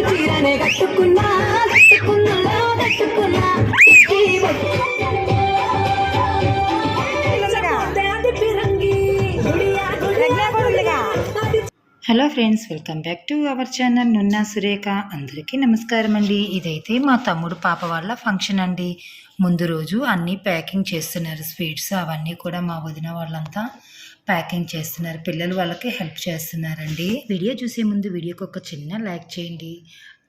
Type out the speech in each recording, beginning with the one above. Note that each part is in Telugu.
చీరనే కట్టుకున్నా కట్టుకున్నా? Hello friends welcome back to our channel Nunna Surekha. అందరికీ నమస్కారం అండి. ఇదైతే మా తమ్ముడు పాప వాళ్ళ ఫంక్షన్ అండి. ముందు రోజు అన్నీ ప్యాకింగ్ చేస్తున్నారు స్వీట్స్ అవన్నీ కూడా మా వదిన వాళ్ళంతా. ప్యాకింగ్ చేస్తున్నారు. పిల్లలు వాళ్ళకి హెల్ప్ చేస్తున్నారండి. వీడియో చూసే ముందు వీడియోకి ఒక చిన్న లైక్ చేయండి.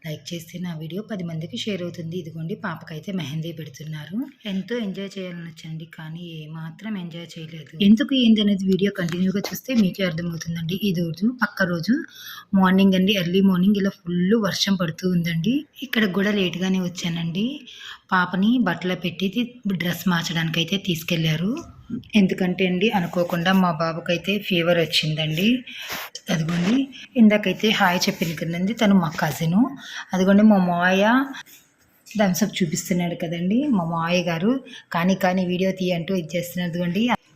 లైక్ చేస్తే నా వీడియో పది మందికి షేర్ అవుతుంది. ఇదిగోండి పాపకైతే మెహందీ పెడుతున్నారు. ఎంతో ఎంజాయ్ చేయాలని వచ్చండి కానీ ఏమాత్రం ఎంజాయ్ చేయలేదు. ఎందుకు ఏంది అనేది వీడియో కంటిన్యూగా చూస్తే మీకే అర్థమవుతుందండి. ఈ రోజు పక్క రోజు మార్నింగ్ అండి ఎర్లీ మార్నింగ్ ఇలా ఫుల్ వర్షం పడుతూ ఉందండి. ఇక్కడ కూడా లేట్గానే వచ్చానండి. పాపని బట్టలు పెట్టి డ్రెస్ మార్చడానికి అయితే తీసుకెళ్ళారు. ఎందుకంటే అండి అనుకోకుండా మా బాబుకైతే ఫీవర్ వచ్చిందండి. అదిగోండి ఇందాకైతే హాయ్ చెప్పింది కదండి తను మా కజిను అదిగోండి మా మాయ థమ్స్అప్ చూపిస్తున్నాడు కదండి మా మావయ్య గారు. కానీ కానీ వీడియో తీయంటూ ఇది చేస్తున్నారు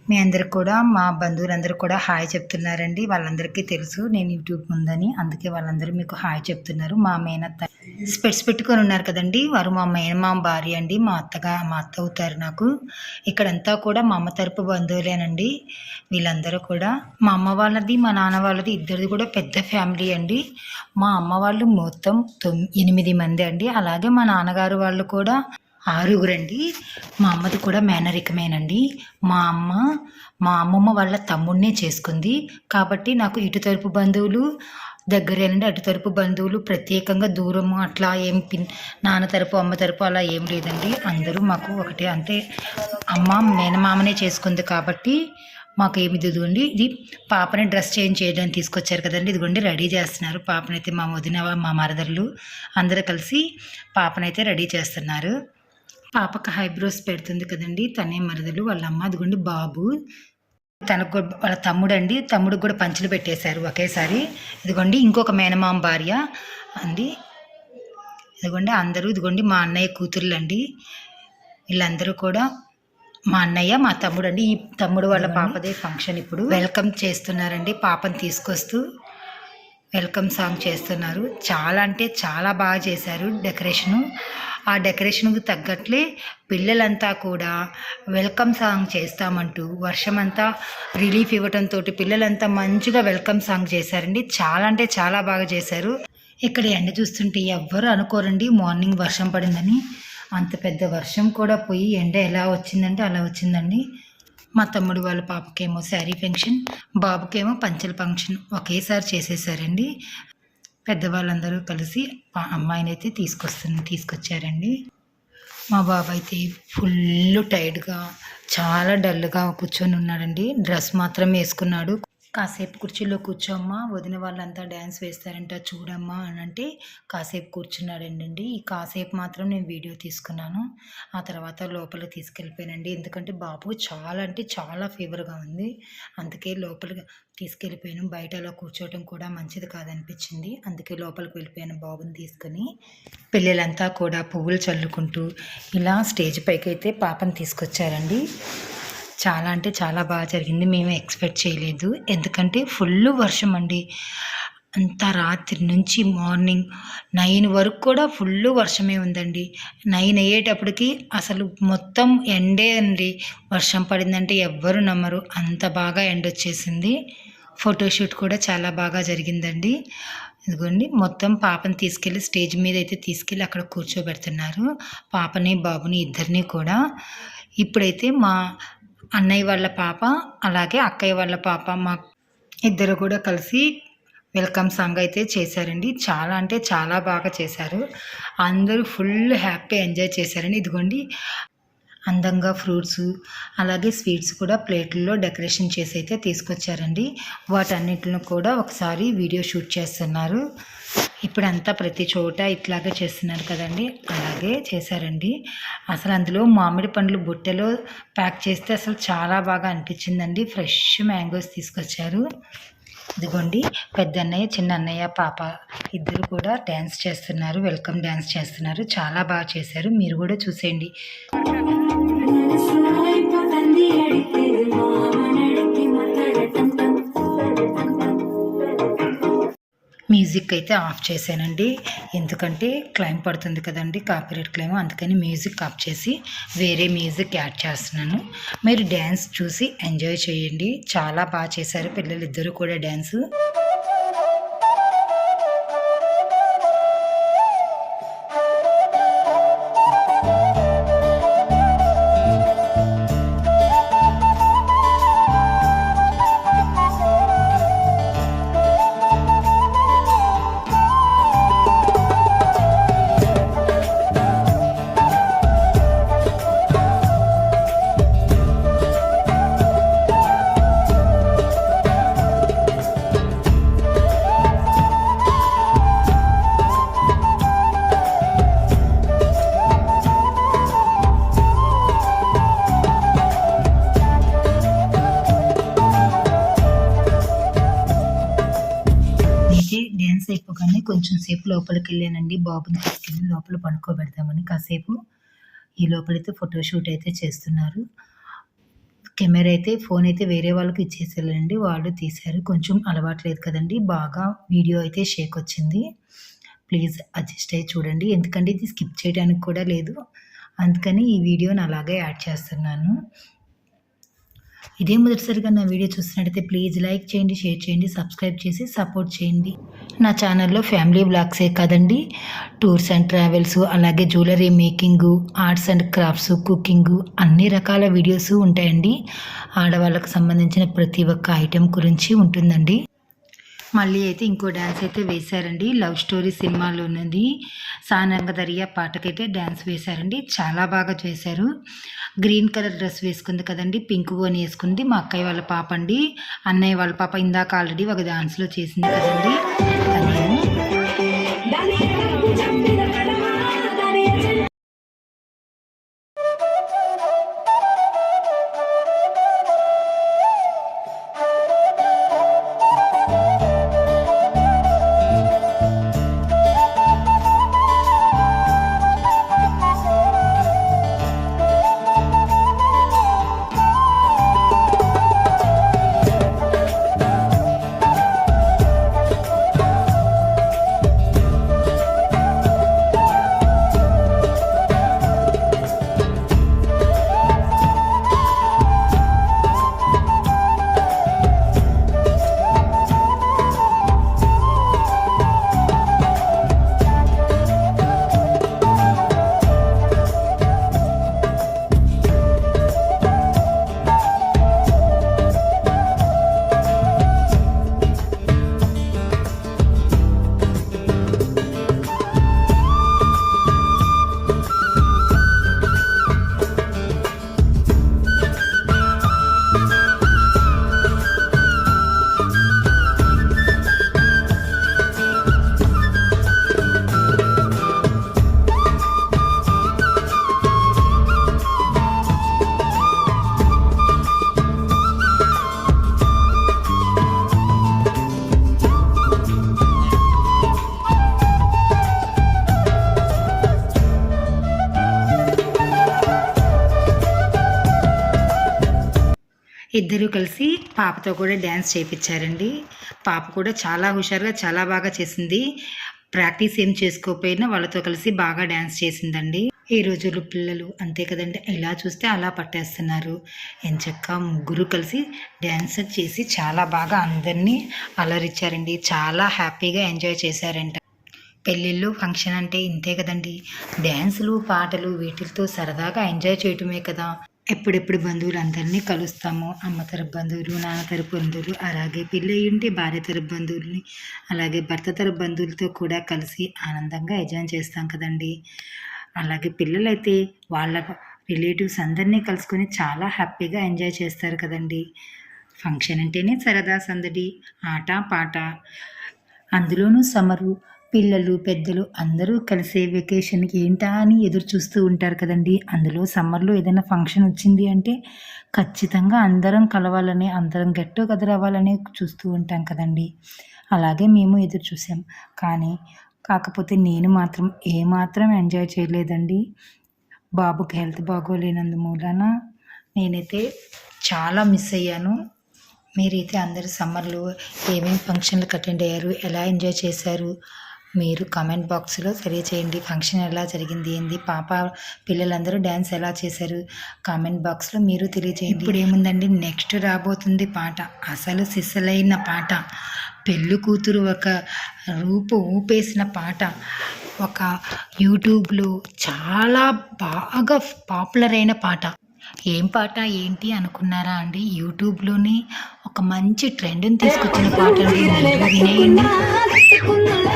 మీ అందరికి కూడా మా బంధువులందరూ కూడా హాయ్ చెప్తున్నారండి. వాళ్ళందరికీ తెలుసు నేను యూట్యూబ్ ఉందని అందుకే వాళ్ళందరూ మీకు హాయ్ చెప్తున్నారు. మా మేనత్త స్పెట్స్ పెట్టుకొని ఉన్నారు కదండి. వారు మా మేనమామ భార్య అండి. మా అత్తగా మా అత్త అవుతారు నాకు. ఇక్కడంతా కూడా మా అమ్మ తరపు బంధువులేనండి. వీళ్ళందరూ కూడా మా అమ్మ వాళ్ళది మా నాన్న వాళ్ళది ఇద్దరిది కూడా పెద్ద ఫ్యామిలీ అండి. మా అమ్మ వాళ్ళు మొత్తం తొమ్మి ఎనిమిది మంది అండి. అలాగే మా నాన్నగారు వాళ్ళు కూడా ఆరుగురండి. మా అమ్మది కూడా మేనరికమేనండి. మా అమ్మ మా అమ్మమ్మ వాళ్ళ తమ్ముడినే చేసుకుంది. కాబట్టి నాకు ఇటు తరపు బంధువులు దగ్గరేనండి. అటు తరపు బంధువులు ప్రత్యేకంగా దూరము అట్లా ఏం పిన్ నాన్న తరపు అమ్మ తరపు అలా ఏం లేదండి. అందరూ మాకు ఒకటే అంటే అమ్మ మేనమామనే చేసుకుంది కాబట్టి మాకు ఏమి ఇదిగోండి ఇది పాపని డ్రెస్ చేంజ్ చేయడానికి తీసుకొచ్చారు కదండి. ఇదిగోండి రెడీ చేస్తున్నారు. పాపనైతే మా వదిన మా మరదళ్ళు అందరూ కలిసి పాపనైతే రెడీ చేస్తున్నారు. పాపకు హైబ్రోస్ పెడుతుంది కదండి. తనే మరదలు వాళ్ళ అమ్మ అదిగోండి బాబు. తనకు వాళ్ళ తమ్ముడు అండి తమ్ముడికి కూడా పంచులు పెట్టేశారు ఒకేసారి. ఇదిగోండి ఇంకొక మేనమామ భార్య అండి. ఇదిగోండి అందరూ ఇదిగోండి మా అన్నయ్య కూతుర్లు అండి వీళ్ళందరూ కూడా మా అన్నయ్య మా తమ్ముడు అండి ఈ తమ్ముడు వాళ్ళ పాపదే ఫంక్షన్ ఇప్పుడు. వెల్కమ్ చేస్తున్నారండి పాపని తీసుకొస్తూ. వెల్కమ్ సాంగ్ చేస్తున్నారు. చాలా అంటే చాలా బాగా చేశారు డెకరేషను. ఆ డెకరేషన్కు తగ్గట్లే పిల్లలంతా కూడా వెల్కమ్ సాంగ్ చేస్తామంటూ వర్షమంతా రిలీఫ్ ఇవ్వడంతో పిల్లలంతా మంచిగా వెల్కమ్ సాంగ్ చేశారండి. చాలా అంటే చాలా బాగా చేశారు. ఇక్కడ ఎండ చూస్తుంటే ఎవ్వరు అనుకోరండి మార్నింగ్ వర్షం పడిందని. అంత పెద్ద వర్షం కూడా పోయి ఎండ ఎలా వచ్చిందంటే అలా వచ్చిందండి. మా తమ్ముడు వాళ్ళ పాపకేమో శారీ ఫంక్షన్ బాబుకేమో పంచల ఫంక్షన్ ఒకేసారి చేసేసారండి. పెద్దవాళ్ళందరూ కలిసి అమ్మాయిని అయితే తీసుకొస్తుంది తీసుకొచ్చారండి. మా బాబు అయితే ఫుల్ టైర్డ్గా చాలా డల్గా కూర్చొని ఉన్నాడండి డ్రెస్ మాత్రం వేసుకున్నాడు. కాసేపు కుర్చీలో కూర్చోమ్మా వదిన వాళ్ళంతా డ్యాన్స్ వేస్తారంట చూడమ్మా అని అంటే కాసేపు కూర్చున్నాడండి ఈ కాసేపు మాత్రం నేను వీడియో తీసుకున్నాను. ఆ తర్వాత లోపలికి తీసుకెళ్ళిపోయానండి. ఎందుకంటే బాబు చాలా అంటే చాలా ఫీవర్గా ఉంది. అందుకే లోపలికి తీసుకెళ్ళిపోయాను. బయట అలా కూర్చోవటం కూడా మంచిది కాదనిపించింది. అందుకే లోపలికి వెళ్ళిపోయాను బాబుని తీసుకుని. పిల్లలంతా కూడా పువ్వులు చల్లుకుంటూ ఇలా స్టేజ్ పైకి అయితే పాపని తీసుకొచ్చారండి. చాలా అంటే చాలా బాగా జరిగింది. మేము ఎక్స్పెక్ట్ చేయలేదు. ఎందుకంటే ఫుల్ వర్షం అండి. అంత రాత్రి నుంచి మార్నింగ్ నైన్ వరకు కూడా ఫుల్ వర్షమే ఉందండి. నైన్ అయ్యేటప్పటికి అసలు మొత్తం ఎండే అండి. వర్షం పడిందంటే ఎవ్వరు నమ్మరు. అంత బాగా ఎండ వచ్చేసింది. ఫోటోషూట్ కూడా చాలా బాగా జరిగిందండి. ఇదిగోండి మొత్తం పాపని తీసుకెళ్ళి స్టేజ్ మీద అయితే తీసుకెళ్ళి అక్కడ కూర్చోబెడుతున్నారు. పాపని బాబుని ఇద్దరిని కూడా. ఇప్పుడైతే మా అన్నయ్య వాళ్ళ పాప అలాగే అక్కయ్య వాళ్ళ పాప మా ఇద్దరు కూడా కలిసి వెల్కమ్ సాంగ్ అయితే చేశారండి. చాలా అంటే చాలా బాగా చేశారు. అందరూ ఫుల్ హ్యాపీ ఎంజాయ్ చేశారండి ఇదిగోండి. అందంగా ఫ్రూట్స్ అలాగే స్వీట్స్ కూడా ప్లేట్లలో డెకరేషన్ చేసి అయితే తీసుకొచ్చారండి. వాటన్నిటిని కూడా ఒకసారి వీడియో షూట్ చేస్తున్నారు. ఇప్పుడంతా ప్రతి చోట ఇట్లాగే చేస్తున్నారు కదండి. అలాగే చేశారండి. అసలు అందులో మామిడి పండ్లు బుట్టెలో ప్యాక్ చేస్తే అసలు చాలా బాగా అనిపించిందండి. ఫ్రెష్ మ్యాంగోస్ తీసుకొచ్చారు. ఇదిగోండి పెద్ద అన్నయ్య చిన్న అన్నయ్య పాప ఇద్దరు కూడా డ్యాన్స్ చేస్తున్నారు వెల్కమ్ డ్యాన్స్ చేస్తున్నారు. చాలా బాగా చేశారు. మీరు కూడా చూసేయండి. మ్యూజిక్ అయితే ఆఫ్ చేశానండి. ఎందుకంటే క్లైమ్ పడుతుంది కదండి కాపీరేట్ క్లైమ్. అందుకని మ్యూజిక్ ఆఫ్ చేసి వేరే మ్యూజిక్ యాడ్ చేస్తున్నాను. మీరు డ్యాన్స్ చూసి ఎంజాయ్ చేయండి. చాలా బాగా చేశారు పిల్లలు కూడా డ్యాన్స్. కొంచెం సేపు లోపలికి వెళ్ళానండి బాబుని తీసుకెళ్ళి లోపల పడుకోబెడతామని కాసేపు ఈ లోపలైతే ఫోటోషూట్ అయితే చేస్తున్నారు. కెమెరా అయితే ఫోన్ అయితే వేరే వాళ్ళకి ఇచ్చేసారండి వాళ్ళు తీశారు. కొంచెం అలవాట్లేదు కదండి. బాగా వీడియో అయితే షేక్ వచ్చింది. ప్లీజ్ అడ్జస్ట్ అయ్యి చూడండి. ఎందుకంటే ఇది స్కిప్ చేయడానికి కూడా లేదు. అందుకని ఈ వీడియోని అలాగే యాడ్ చేస్తున్నాను. ఇదే మొదటిసారిగా నా వీడియో చూసినట్టయితే ప్లీజ్ లైక్ చేయండి షేర్ చేయండి సబ్స్క్రైబ్ చేసి సపోర్ట్ చేయండి. నా ఛానల్లో ఫ్యామిలీ బ్లాగ్సే కదండి. టూర్స్ అండ్ ట్రావెల్స్ అలాగే jewellery making arts and crafts cooking అన్ని రకాల వీడియోస్ ఉంటాయండి. ఆడవాళ్ళకు సంబంధించిన ప్రతి ఒక్క ఐటెం గురించి ఉంటుందండి. మళ్ళీ అయితే ఇంకో డ్యాన్స్ అయితే వేశారండి. లవ్ స్టోరీ సినిమాలో ఉన్నది సానంగ దరియా పాటకైతే డ్యాన్స్ వేశారండి. చాలా బాగా చేశారు. గ్రీన్ కలర్ డ్రెస్ వేసుకుంది కదండి. పింక్ అని వేసుకుంది. మా అక్కయ్య వాళ్ళ పాప అండి. అన్నయ్య వాళ్ళ పాప ఇందాక ఆల్రెడీ ఒక డ్యాన్స్లో చేసింది కదండి. ఇద్దరూ కలిసి పాపతో కూడా డ్యాన్స్ చేయించారండి పాప కూడా చాలా హుషారుగా చాలా బాగా చేసింది. ప్రాక్టీస్ ఏం చేసుకోకపోయినా వాళ్ళతో కలిసి బాగా డ్యాన్స్ చేసిందండి. ఈ రోజుల్లో పిల్లలు అంతే కదండి ఇలా చూస్తే అలా పట్టేస్తున్నారు. ఎంచక్క ముగ్గురు కలిసి డ్యాన్స్ చేసి చాలా బాగా అందరినీ అలరిచ్చారండి చాలా హ్యాపీగా ఎంజాయ్ చేశారంట. పెళ్ళిళ్ళు ఫంక్షన్ అంటే ఇంతే కదండి. డ్యాన్సులు పాటలు వీటితో సరదాగా ఎంజాయ్ చేయటమే కదా. ఎప్పుడెప్పుడు బంధువులందరినీ కలుస్తాము. అమ్మ తరపు బంధువులు నాన్న తరపు బంధువులు అలాగే పెళ్ళి భార్య తరపు బంధువుల్ని అలాగే భర్త తరపు బంధువులతో కూడా కలిసి ఆనందంగా ఎంజాయ్ చేస్తాం కదండి. అలాగే పిల్లలైతే వాళ్ళ రిలేటివ్స్ అందరినీ కలుసుకొని చాలా హ్యాపీగా ఎంజాయ్ చేస్తారు కదండి. ఫంక్షన్ అంటేనే సరదా సందడి ఆట పాట. అందులోనూ సమ్మరు పిల్లలు పెద్దలు అందరూ కలిసే వెకేషన్కి ఏంటా అని ఎదురు చూస్తూ ఉంటారు కదండి. అందులో సమ్మర్లో ఏదైనా ఫంక్షన్ వచ్చింది అంటే ఖచ్చితంగా అందరం కలవాలని అందరం గట్టు టుగెదర్ అవ్వాలని చూస్తూ ఉంటాం కదండి. అలాగే మేము ఎదురు చూసాం. కానీ కాకపోతే నేను మాత్రం ఏమాత్రం ఎంజాయ్ చేయలేదండి. బాబుకి హెల్త్ బాగోలేనందు మూలాన నేనైతే చాలా మిస్ అయ్యాను. మీరైతే అందరూ సమ్మర్లో ఏమేమి ఫంక్షన్లకు అటెండ్ అయ్యారు ఎలా ఎంజాయ్ చేశారు మీరు కామెంట్ బాక్స్లో తెలియచేయండి. ఫంక్షన్ ఎలా జరిగింది? ఏంది? పాప పిల్లలందరూ డ్యాన్స్ ఎలా చేశారు? కామెంట్ బాక్స్లో మీరు తెలియచేయండి. ఇప్పుడు ఏముందండి? నెక్స్ట్ రాబోతుంది పాట. అసలు సిసలైన పాట. పెళ్ళి కూతురు ఒక రూపు ఊపేసిన పాట. ఒక యూట్యూబ్లో చాలా బాగా పాపులర్ అయిన పాట. ఏం పాట? ఏంటి? అనుకున్నారా అండి? యూట్యూబ్లోని ఒక మంచి ట్రెండ్ని తీసుకొచ్చిన పాట అండి. వినేయండి.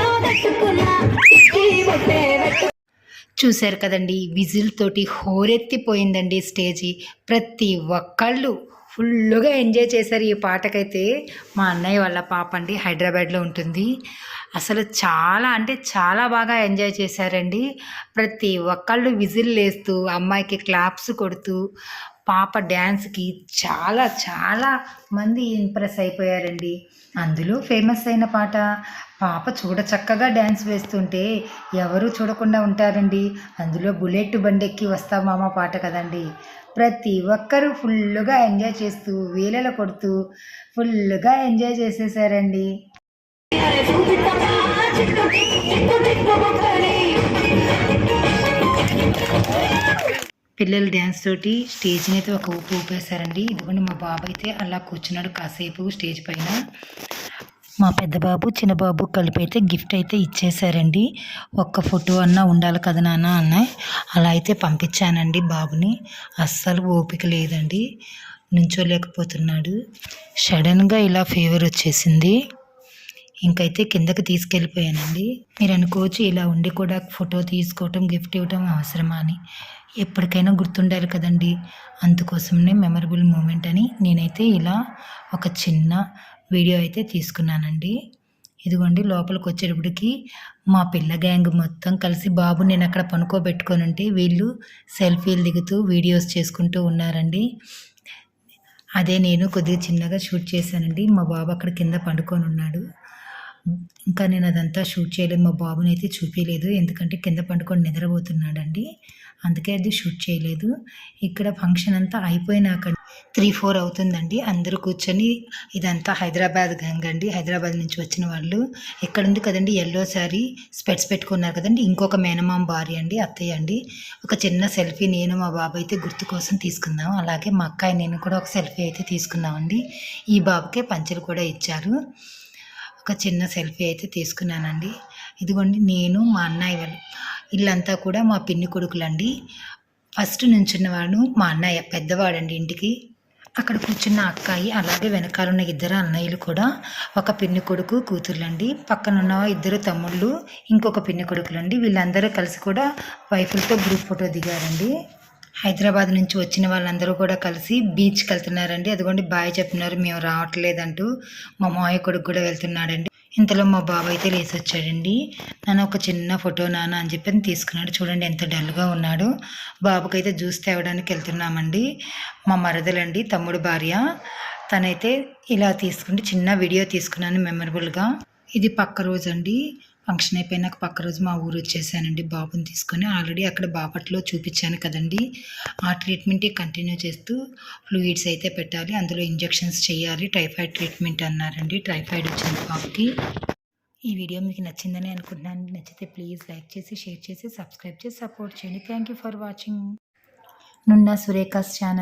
చూశారు కదండి విజిల్ తోటి హోరెత్తిపోయిందండి స్టేజి. ప్రతి ఒక్కళ్ళు ఫుల్గా ఎంజాయ్ చేశారు ఈ పాటకైతే. మా అన్నయ్య వాళ్ళ పాప అండి హైదరాబాద్లో ఉంటుంది. అసలు చాలా అంటే చాలా బాగా ఎంజాయ్ చేశారండి. ప్రతి ఒక్కళ్ళు విజిల్ వేస్తూ అమ్మాయికి క్లాప్స్ కొడుతూ పాప డ్యాన్స్కి చాలా చాలా మంది ఇంప్రెస్ అయిపోయారండి. అందులో ఫేమస్ అయిన పాట పాప చూడ చక్కగా డ్యాన్స్ వేస్తుంటే ఎవరు చూడకుండా ఉంటారండి. అందులో బుల్లెట్ బండెక్కి వస్తా మామ పాట కదండి. ప్రతి ఒక్కరూ ఫుల్గా ఎంజాయ్ చేస్తూ వేలల కొడుతూ ఫుల్గా ఎంజాయ్ చేసేసారండి. పిల్లలు డ్యాన్స్ తోటి స్టేజ్ని అయితే ఒక ఊపు ఊపేశారండి. ఇదిగోండి మా బాబు అయితే అలా కూర్చున్నాడు కాసేపు స్టేజ్ పైన. మా పెద్ద బాబు చిన్న బాబు కలిపి అయితే గిఫ్ట్ అయితే ఇచ్చేసారండి ఒక్క ఫోటో అన్నా ఉండాలి కదా నాన్న అన్న. అలా అయితే పంపించానండి బాబుని. అస్సలు ఓపిక లేదండి. నుంచోలేకపోతున్నాడు. సడన్గా ఇలా ఫీవర్ వచ్చేసింది. ఇంకైతే కిందకి తీసుకెళ్ళిపోయానండి. మీరు అనుకోవచ్చు ఇలా ఉండి కూడా ఫోటో తీసుకోవటం గిఫ్ట్ ఇవ్వటం అవసరమా అని. ఎప్పటికైనా గుర్తుండాలి కదండి. అందుకోసమే మెమరబుల్ మూమెంట్ అని నేనైతే ఇలా ఒక చిన్న వీడియో అయితే తీసుకున్నానండి. ఇదిగోండి లోపలికి వచ్చేటప్పటికి మా పిల్ల గ్యాంగ్ మొత్తం కలిసి బాబు నేను అక్కడ పనుకోబెట్టుకొని ఉంటే వీళ్ళు సెల్ఫీలు దిగుతూ వీడియోస్ చేసుకుంటూ ఉన్నారండి. అదే నేను కొద్దిగా చిన్నగా షూట్ చేశానండి. మా బాబు అక్కడ కింద పండుకొని ఉన్నాడు ఇంకా నేను అదంతా షూట్ చేయలేదు. మా బాబుని అయితే చూపించలేదు ఎందుకంటే కింద పండుకొని నిద్రపోతున్నాడండి. అందుకే అది షూట్ చేయలేదు. ఇక్కడ ఫంక్షన్ అంతా అయిపోయినాక త్రీ ఫోర్ అవుతుందండి. అందరూ కూర్చొని ఇదంతా హైదరాబాద్ గంగ అండి. హైదరాబాద్ నుంచి వచ్చిన వాళ్ళు. ఇక్కడ ఉంది కదండి? ఎల్లో శారీ స్పెట్స్ పెట్టుకున్నారు కదండి. ఇంకొక మేనమామ భార్య అండి అత్తయ్య అండి. ఒక చిన్న సెల్ఫీ నేను మా బాబు అయితే గుర్తు కోసం తీసుకున్నాం అలాగే మా అక్కాయి నేను కూడా ఒక సెల్ఫీ అయితే తీసుకున్నామండి. ఈ బాబుకే పంచలు కూడా ఇచ్చారు. ఒక చిన్న సెల్ఫీ అయితే తీసుకున్నానండి. ఇదిగోండి నేను మా అన్నయ్య వాళ్ళు. ఇల్లంతా కూడా మా పిన్ని కొడుకులండి. ఫస్ట్ నుంచున్నవాడు మా అన్నయ్య పెద్దవాడండి ఇంటికి. అక్కడ కూర్చున్న అక్కాయి అలాగే వెనకాల ఉన్న ఇద్దరు అన్నయ్యలు కూడా ఒక పిన్ని కొడుకు కూతుర్లండి. పక్కన ఉన్న ఇద్దరు తమ్ముళ్ళు ఇంకొక పిన్ని కొడుకులండి. వీళ్ళందరూ కలిసి కూడా వైఫ్లతో గ్రూప్ ఫోటో దిగారండి. హైదరాబాద్ నుంచి వచ్చిన వాళ్ళందరూ కూడా కలిసి బీచ్కి వెళ్తున్నారండి. అదిగోండి బాయ్ చెప్తున్నారు మేము రావట్లేదంటూ మా మాయ కొడుకు కూడా వెళ్తున్నాడండి. ఇంతలో మా బాబు అయితే లేచి వచ్చాడండి నన్ను ఒక చిన్న ఫోటో నాన్న అని చెప్పి తీసుకున్నాడు. చూడండి ఎంత డల్గా ఉన్నాడు. బాబుకైతే జ్యూస్ తేవడానికి వెళ్తున్నామండి. మా మరదలండి తమ్ముడు భార్య. తనైతే ఇలా తీసుకుంటే చిన్న వీడియో తీసుకున్నాను మెమరబుల్గా. ఇది పక్క రోజు అండి ఫంక్షన్ అయిపోయినాక పక్క రోజు మా ఊరు వచ్చేసానండి బాబుని తీసుకొని. ఆల్రెడీ అక్కడ బాపట్లో చూపించాను కదండి. ఆ ట్రీట్మెంటే కంటిన్యూ చేస్తూ ఫ్లూయిడ్స్ అయితే పెట్టాలి. అందులో ఇంజెక్షన్స్ చేయాలి. టైఫాయిడ్ ట్రీట్మెంట్ అన్నారండి. టైఫాయిడ్ వచ్చింది బాబుకి. ఈ వీడియో మీకు నచ్చిందని అనుకుంటున్నాను. నచ్చితే ప్లీజ్ లైక్ చేసి షేర్ చేసి సబ్స్క్రైబ్ చేసి సపోర్ట్ చేయండి. Thank you for watching. Nunna Surekha's channel.